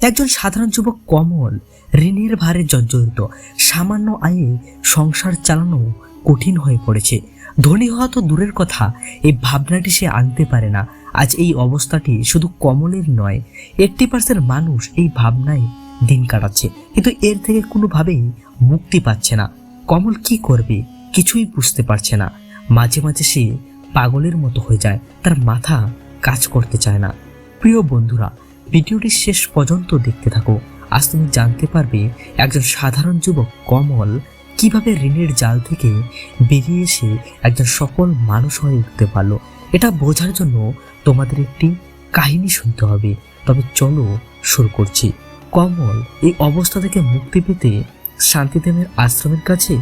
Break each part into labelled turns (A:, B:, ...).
A: একজন সাধারণ যুবক কমল, ঋণের ভারে জর্জরিত। সামান্য আয়ে সংসার চালানো কঠিন হয়ে পড়েছে। ধনী হওয়া তো দূরের কথা, এই ভাবনাটি সে আনতে পারে না। আজ এই অবস্থাটি শুধু কমলের নয় এইট্টি পার্সেন্ট মানুষ এই ভাবনায় দিন কাটাচ্ছে। কিন্তু এর থেকে কোনোভাবেই মুক্তি পাচ্ছে না। কমল কি করবে, কিছুই বুঝতে পারছে না। মাঝে মাঝে সে পাগলের মতো হয়ে যায়, তার মাথা কাজ করতে চায় না। প্রিয় বন্ধুরা ভিডিওটি শেষ পর্যন্ত দেখতে থাকো। আজ তুমি জানতে পারবে একজন সাধারণ যুবক কমল কীভাবে ঋণের জাল থেকে বেরিয়ে এসে একজন সফল মানুষ হয়ে উঠতে পারল। এটা বোঝার জন্য তোমাদের একটি কাহিনী শুনতে হবে। তবে চলো শুরু করছি। কমল এই অবস্থা থেকে মুক্তি পেতে শান্তিদেবের আশ্রমের কাছে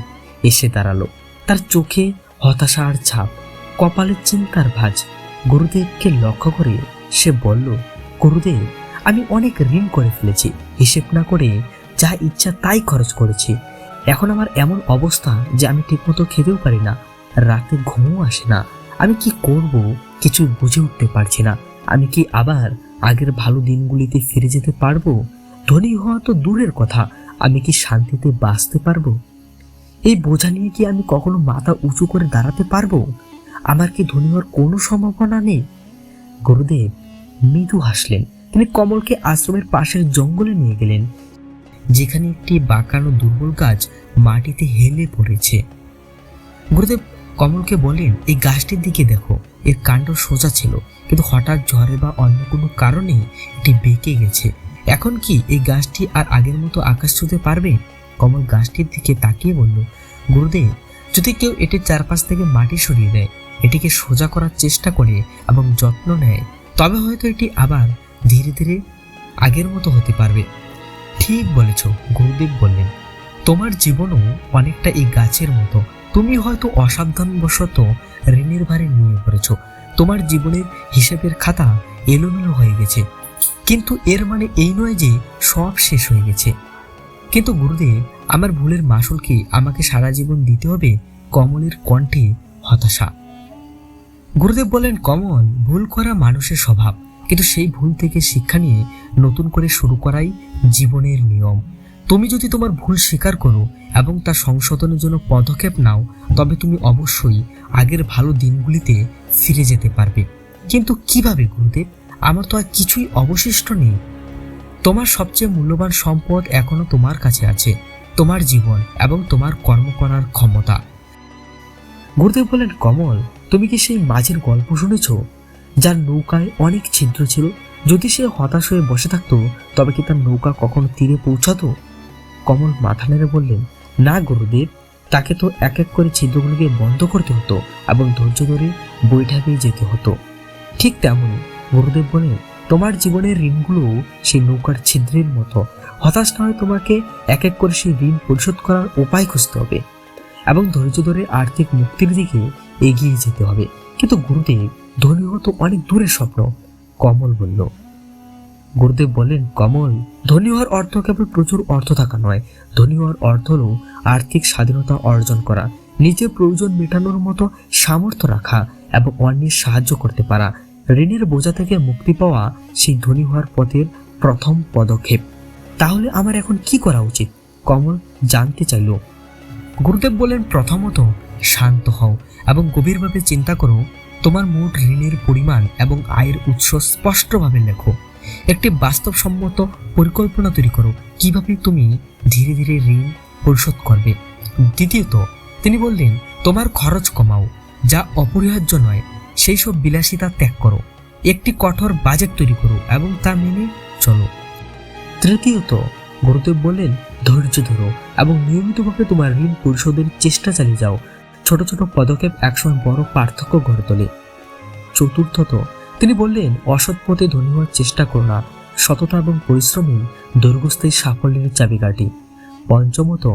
A: এসে দাঁড়াল। তার চোখে হতাশার ছাপ, কপালের চিন্তার ভাঁজ। গুরুদেবকে লক্ষ্য করে সে বলল, গুরুদেব আমি অনেক ঋণ করে ফেলেছি। হিসেব না করে যা ইচ্ছা তাই খরচ করেছি। এখন আমার এমন অবস্থা যে আমি ঠিকমতো খেতেও পারি না। রাতে ঘুমও আসে না। আমি কি করব কিছু বুঝে উঠতে পারছি না। আমি কি আবার আগের ভালো দিনগুলিতে ফিরে যেতে পারব? ধনী হওয়া তো দূরের কথা। আমি কি শান্তিতে বাঁচতে পারব? এই বোঝা নিয়ে কি আমি কখনো মাথা উঁচু করে দাঁড়াতে পারব? আমার কি ধনী হওয়ার কোনো সম্ভাবনা নেই? গুরুদেব মৃদু হাসলেন। তিনি কমলকে আশ্রমের পাশের জঙ্গলে নিয়ে গেলেন, যেখানে একটি বাঁকানো দুর্বল গাছ মাটিতে হেলে পড়েছে। গুরুদেব কমলকে বলেন এই গাছটির দিকে দেখো, এর কাণ্ড সোজা ছিল, কিন্তু হঠাৎ ঝড়ে বা অন্য কোনো কারণে এটি বেঁকে গেছে। এখন কি এই গাছটি আর আগের মতো আকাশ ছুঁতে পারবে? কমল গাছটির দিকে তাকিয়ে বলল, গুরুদেব, যদি কেউ এটির চারপাশ থেকে মাটি সরিয়ে দেয়, এটিকে সোজা করার চেষ্টা করে এবং যত্ন নেয়, তবে হয়তো এটি আবার ধীরে ধীরে আগের মতো হতে পারবে। ঠিক বলেছ, গুরুদেব বললেন, তোমার জীবনও অনেকটা এই গাছের মতো। তুমি হয়তো অসাবধানবশত ঋণের ভারে নিয়ে পড়েছ। তোমার জীবনের হিসেবের খাতা এলোমেলো হয়ে গেছে। কিন্তু এর মানে এই নয় যে সব শেষ হয়ে গেছে। কিন্তু গুরুদেব, আমার ভুলের মাসুল কি আমাকে সারা জীবন দিতে হবে কমলের কণ্ঠে হতাশা। গুরুদেব বলেন কমল, ভুল করা মানুষের স্বভাব। কিন্তু সেই ভুল থেকে শিক্ষা নিয়ে নতুন করে শুরু করাই জীবনের নিয়ম। তুমি যদি তোমার ভুল স্বীকার করো এবং তা সংশোধনের জন্য পদক্ষেপ নাও, তবে তুমি অবশ্যই আগের ভালো দিনগুলিতে ফিরে যেতে পারবে। কিন্তু কীভাবে, গুরুদেব? আমার তো আর কিছুই অবশিষ্ট নেই। তোমার সবচেয়ে মূল্যবান সম্পদ এখনও তোমার কাছে আছে, তোমার জীবন এবং তোমার কর্ম করার ক্ষমতা। গুরুদেব বলেন কমল, তুমি কি সেই মাঝের গল্প শুনেছ? যার নৌকায় অনেক ছিদ্র ছিল। যদি সে হতাশ হয়ে বসে থাকতো, তবে কি তার নৌকা কখনো তীরে পৌঁছাতো? কমল মাথা নেড়ে বললেন, না গুরুদেব, তাকে তো এক এক করে ছিদ্রগুলোকে বন্ধ করতে হতো এবং ধৈর্য ধরে বৈঠা পেয়ে যেতে হতো। ঠিক তেমনই গুরুদেব বলেন, তোমার জীবনের ঋণগুলো সেই নৌকার ছিদ্রের মতো। হতাশ না হয়ে তোমাকে এক এক করে সেই ঋণ পরিশোধ করার উপায় খুঁজতে হবে এবং ধৈর্য ধরে আর্থিক মুক্তির দিকে এগিয়ে যেতে হবে। কিন্তু গুরুদেব ধনী হওয়া তো অনেক দূরের স্বপ্ন, কমল বলল। গুরুদেব বললেন, কমল ধনী হওয়ার অর্থ কেবল প্রচুর অর্থ থাকা নয়। ধনী হওয়ার অর্থ হল আর্থিক স্বাধীনতা অর্জন করা নিজের প্রয়োজন মেটানোর মতো সামর্থ্য রাখা এবং অন্যের সাহায্য করতে পারা। ঋণের বোঝা থেকে মুক্তি পাওয়া সেই ধনী হওয়ার পথের প্রথম পদক্ষেপ। তাহলে আমার এখন কি করা উচিত? কমল জানতে চাইল। গুরুদেব বলেন প্রথমত শান্ত হও এবং গভীরভাবে চিন্তা করো। তোমার মোট ঋণের পরিমাণ এবং আয়ের উৎস স্পষ্টভাবে লেখো। একটি বাস্তবসম্মত পরিকল্পনা তৈরি করো। কীভাবে তুমি ধীরে ধীরে ঋণ পরিশোধ করবে? দ্বিতীয়ত, তিনি বললেন, তোমার খরচ কমাও, যা অপরিহার্য নয়। সেই সব বিলাসিতা ত্যাগ করো। একটি কঠোর বাজেট তৈরি করো এবং তা মেনে চলো। তৃতীয়ত, গুরুদেব বললেন, ধৈর্য ধরো এবং নিয়মিতভাবে তোমার ঋণ পরিশোধের চেষ্টা চালিয়ে যাও। ছোট ছোট পদক্ষেপ একসময় বড় পার্থক্য গড়ে তোলে। চতুর্থত, তিনি বললেন, অসৎ পথে ধনী হওয়ার চেষ্টা করো না। সততা এবং পরিশ্রমী দীর্ঘস্থায়ী সাফল্যের চাবিকাঠি। পঞ্চমত,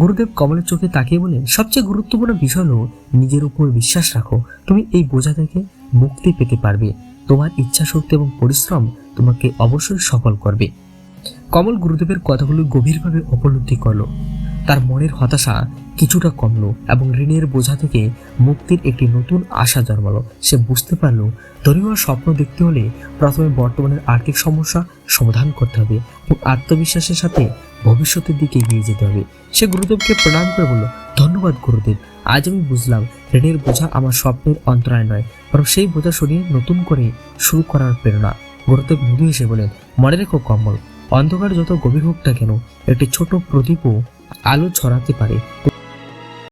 A: গুরুদেব কমলের চোখে তাকিয়ে বলেন সবচেয়ে গুরুত্বপূর্ণ বিষয় হলো নিজের উপর বিশ্বাস রাখো। তুমি এই বোঝা থেকে মুক্তি পেতে পারবে। তোমার ইচ্ছা শক্তি এবং পরিশ্রম তোমাকে অবশ্যই সফল করবে। কমল গুরুদেবের কথাগুলো গভীরভাবে উপলব্ধি করল। তার মনের হতাশা কিছুটা কমলো এবং ঋণের বোঝা থেকে মুক্তির একটি নতুন আশা জন্মালো। সে বুঝতে পারল হওয়ার স্বপ্ন দেখতে হলে প্রথমে বর্তমানের আর্থিক সমস্যা সমাধান করতে হবে এবং আত্মবিশ্বাসের সাথে ভবিষ্যতের দিকে এগিয়ে যেতে হবে। সে গুরুদেবকে প্রণাম করে বলল, ধন্যবাদ গুরুদেব। আজ আমি বুঝলাম ঋণের বোঝা আমার স্বপ্নের অন্তরায় নয়, বরং সেই বোঝা সরিয়ে নতুন করে শুরু করার প্রেরণা। গুরুদেব মৃদু এসে বলেন মনে রেখো কম্বল, অন্ধকার যত গভীর হোক না কেন, একটি ছোট প্রদীপও আলো ছড়াতে পারে।